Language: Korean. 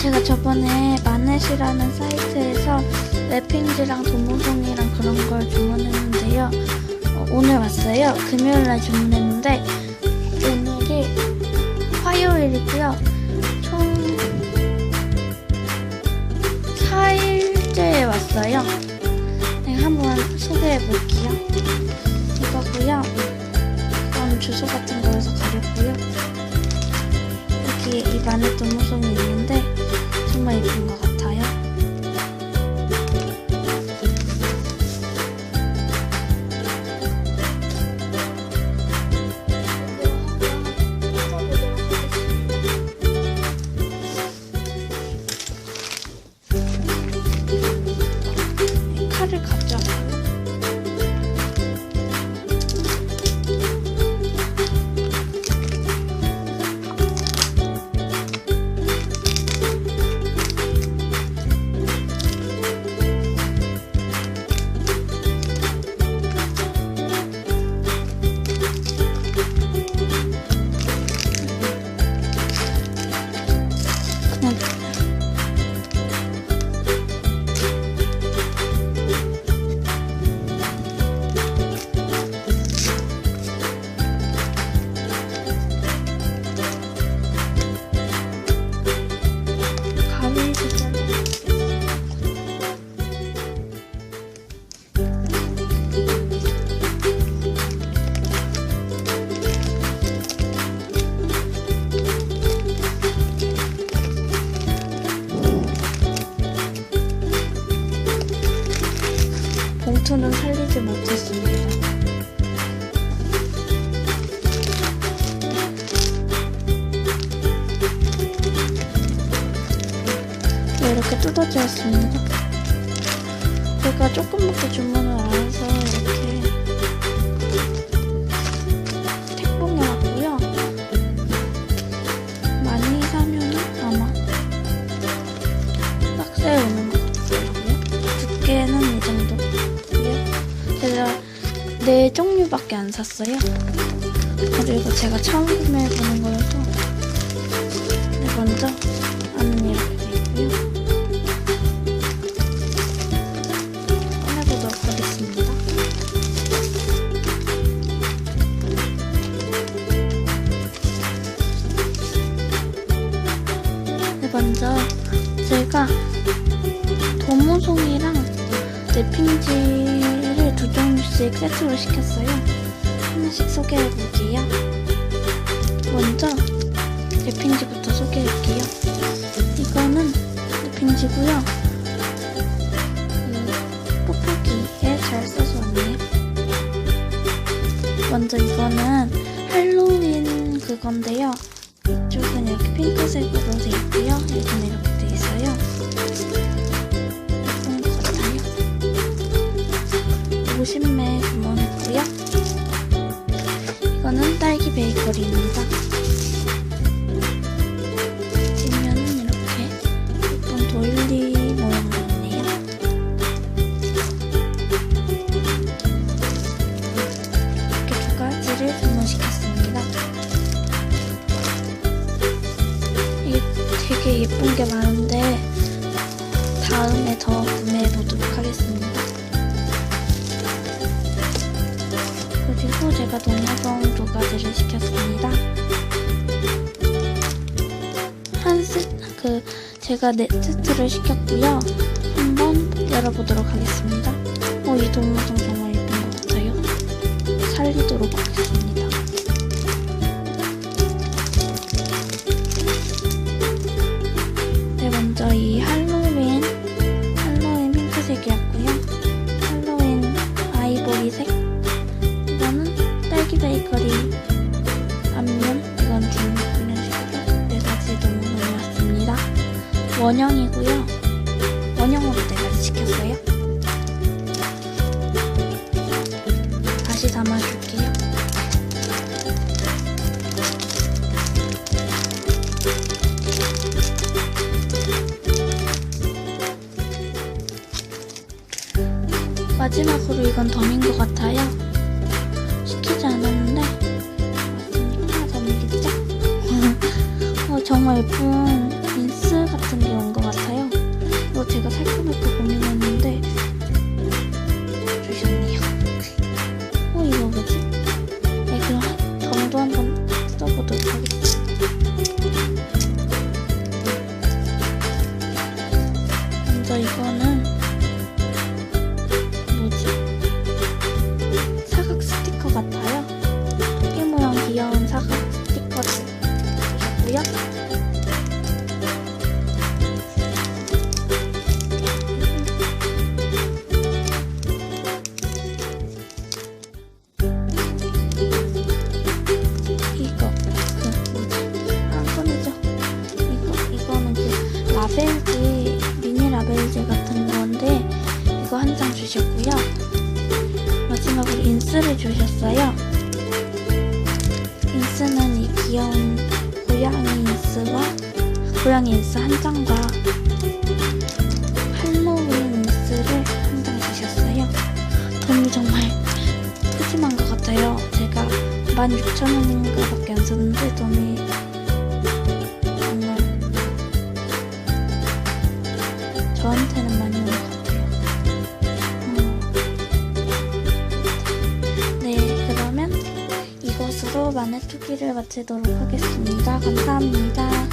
제가 저번에 마넷이라는 사이트에서 랩핑지랑 도무송이랑 그런 걸 주문했는데요. 어, 오늘 왔어요. 금요일날 주문했는데 오늘이 화요일이고요. 총 4일째에 왔어요. 네, 한번 소개해 볼게요. 이거고요. 이건 주소 같은 거에서 가렸고요. 여기 이 마늘 도무 봉투는 살리지 못했습니다. 네, 이렇게 뜯어지었습니다. 제가 조금밖에 주문을 안 해서 네 종류밖에 안 샀어요. 그리고 제가 처음 구매해보는 거여서 네, 먼저 안은 이렇게 돼 있고요. 꺼내보도록 하겠습니다. 네, 먼저 제가 도무송이랑 랩핑지를 두 종류씩 세트로 시켰어요. 하나씩 소개해볼게요. 먼저 랩핑지부터 소개할게요. 이거는 랩핑지고요. 그 뽁뽁이에 잘 써서 왔네요. 먼저 이거는 할로윈 그건데요. 이쪽은 이렇게 핑크색 베이커리입니다. 뒷면은 이렇게 예쁜 도일리 모양도 있네요. 이렇게 두 가지를 주문시켰습니다. 이게 되게 예쁜 게 많은데 다음에 더 구매해 보도록 하겠습니다. 그리고 제가 동화봉 두 가지를 시켰습니다. 한 세, 그 제가 네 세트를 시켰고요. 한번 열어보도록 하겠습니다. 어, 이 동화봉 정말 예쁜 것 같아요. 살리도록 하겠습니다. 네, 먼저 이 원형이고요. 원형으로 네 가지 시켰어요. 다시 담아줄게요. 마지막으로 이건 덤인 것 같아요. 시키지 않았는데 왔으니까 덤이겠죠? 어, 정말 예쁜 먼저 이거는 뭐지? 사각 스티커 같아요. 토끼 모양 귀여운 사각 스티커 주셨고요. 인스를 주셨어요. 인스는 이 귀여운 고양이 인스와 고양이 인스 한 장과 할로윈 인스를 한 장 주셨어요. 돈이 정말 푸짐한 것 같아요. 제가 16,000원인가 밖에 안 썼는데 돈이 마네토기를 마치도록 하겠습니다. 감사합니다.